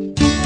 Tuna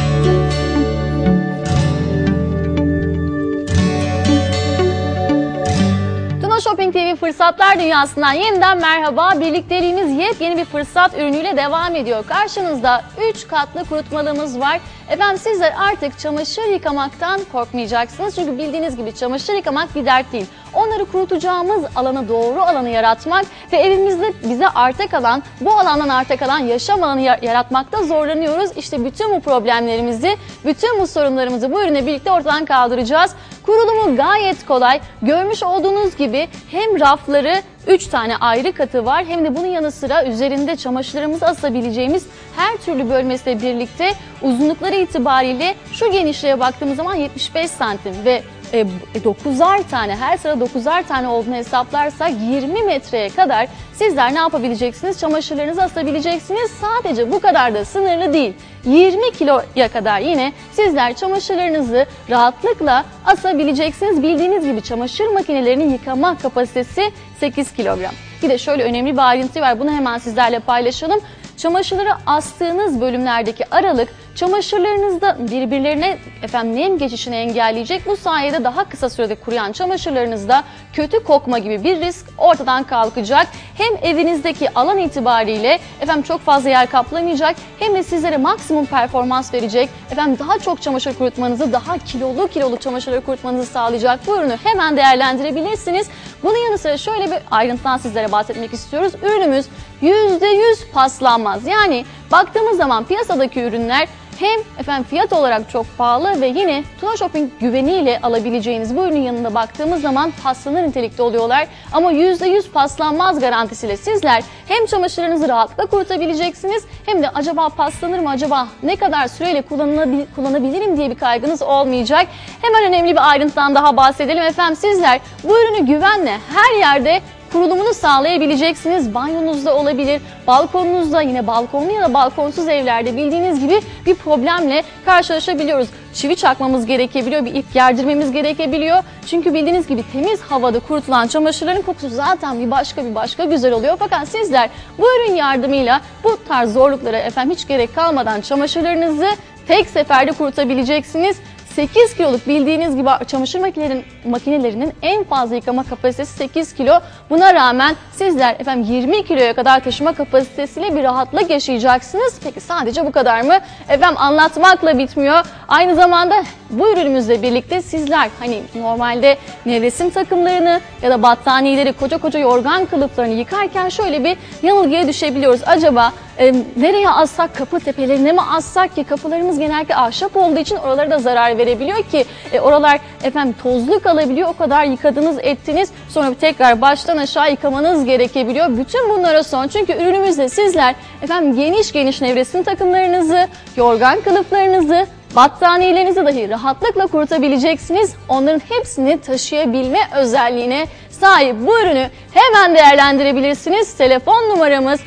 Shopping TV Fırsatlar Dünyası'ndan yeniden merhaba. Birlikteliğimiz yepyeni bir fırsat ürünüyle devam ediyor. Karşınızda 3 katlı kurutmalığımız var. Efendim sizler artık çamaşır yıkamaktan korkmayacaksınız. Çünkü bildiğiniz gibi çamaşır yıkamak bir dert değil. Onları kurutacağımız alanı doğru alanı yaratmak ve evimizde bize arta kalan, bu alandan arta kalan yaşam alanı ya- yaratmakta zorlanıyoruz. İşte bütün bu problemlerimizi, bütün bu sorunlarımızı bu ürüne birlikte ortadan kaldıracağız. Kurulumu gayet kolay. Görmüş olduğunuz gibi hem rafları 3 tane ayrı katı var hem de bunun yanı sıra üzerinde çamaşırlarımızı asabileceğimiz her türlü bölmesiyle birlikte uzunlukları itibariyle şu genişliğe baktığımız zaman 75 santim ve e, 9'ar tane her sıra 9'ar tane olduğunu hesaplarsak 20 metreye kadar sizler ne yapabileceksiniz? Çamaşırlarınızı asabileceksiniz. Sadece bu kadar da sınırlı değil. 20 kiloya kadar yine sizler çamaşırlarınızı rahatlıkla asabileceksiniz. Bildiğiniz gibi çamaşır makinelerinin yıkama kapasitesi 8 kilogram. Bir de şöyle önemli bir ayrıntı var. Bunu hemen sizlerle paylaşalım. Çamaşırları astığınız bölümlerdeki aralık çamaşırlarınızda birbirlerine efendim nem geçişini engelleyecek. Bu sayede daha kısa sürede kuruyan çamaşırlarınızda kötü kokma gibi bir risk ortadan kalkacak. Hem evinizdeki alan itibariyle efendim çok fazla yer kaplamayacak hem de sizlere maksimum performans verecek. Efendim daha çok çamaşır kurutmanızı, daha kilolu kilolu çamaşırları kurutmanızı sağlayacak bu ürünü hemen değerlendirebilirsiniz. Bunun yanı sıra şöyle bir ayrıntıdan sizlere bahsetmek istiyoruz. Ürünümüz %100 paslanmaz. Yani baktığımız zaman piyasadaki ürünler hem efendim fiyat olarak çok pahalı ve yine Tuna Shopping güveniyle alabileceğiniz bu ürünün yanında baktığımız zaman paslanır nitelikte oluyorlar. Ama %100 paslanmaz garantisiyle sizler hem çamaşırlarınızı rahatlıkla kurutabileceksiniz hem de acaba paslanır mı acaba ne kadar süreyle kullanılabil- kullanabilirim diye bir kaygınız olmayacak. Hemen önemli bir ayrıntıdan daha bahsedelim efendim sizler bu ürünü güvenle her yerde kurulumunu sağlayabileceksiniz. Banyonuzda olabilir, balkonunuzda yine balkonlu ya da balkonsuz evlerde bildiğiniz gibi bir problemle karşılaşabiliyoruz. Çivi çakmamız gerekebiliyor, bir ip gerdirmemiz gerekebiliyor. Çünkü bildiğiniz gibi temiz havada kurutulan çamaşırların kokusu zaten bir başka bir başka güzel oluyor. Fakat sizler bu ürün yardımıyla bu tarz zorluklara efendim hiç gerek kalmadan çamaşırlarınızı tek seferde kurutabileceksiniz. 8 kiloluk bildiğiniz gibi çamaşır makinelerinin, makinelerinin en fazla yıkama kapasitesi 8 kilo. Buna rağmen sizler efendim 20 kiloya kadar taşıma kapasitesiyle bir rahatlık yaşayacaksınız. Peki sadece bu kadar mı? Efendim anlatmakla bitmiyor. Aynı zamanda bu ürünümüzle birlikte sizler hani normalde nevresim takımlarını ya da battaniyeleri, koca koca yorgan kılıflarını yıkarken şöyle bir yanılgıya düşebiliyoruz. Acaba e, nereye assak kapı tepelerine mi assak ki kapılarımız genellikle ahşap olduğu için oralara da zarar verebiliyor ki e, oralar efendim tozlu kalabiliyor o kadar yıkadınız ettiniz sonra tekrar baştan aşağı yıkamanız gerekebiliyor. Bütün bunlara son çünkü ürünümüzde sizler efendim geniş geniş nevresim takımlarınızı, yorgan kılıflarınızı, battaniyelerinizi dahi rahatlıkla kurutabileceksiniz. Onların hepsini taşıyabilme özelliğine sahip bu ürünü hemen değerlendirebilirsiniz. Telefon numaramız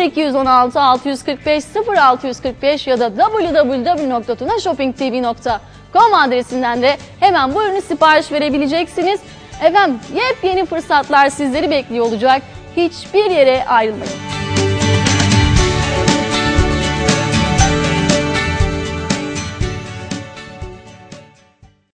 0216 645 0645 ya da www.tunashoppingtv.com adresinden de hemen bu ürünü sipariş verebileceksiniz. Efendim yepyeni fırsatlar sizleri bekliyor olacak. Hiçbir yere ayrılmayın.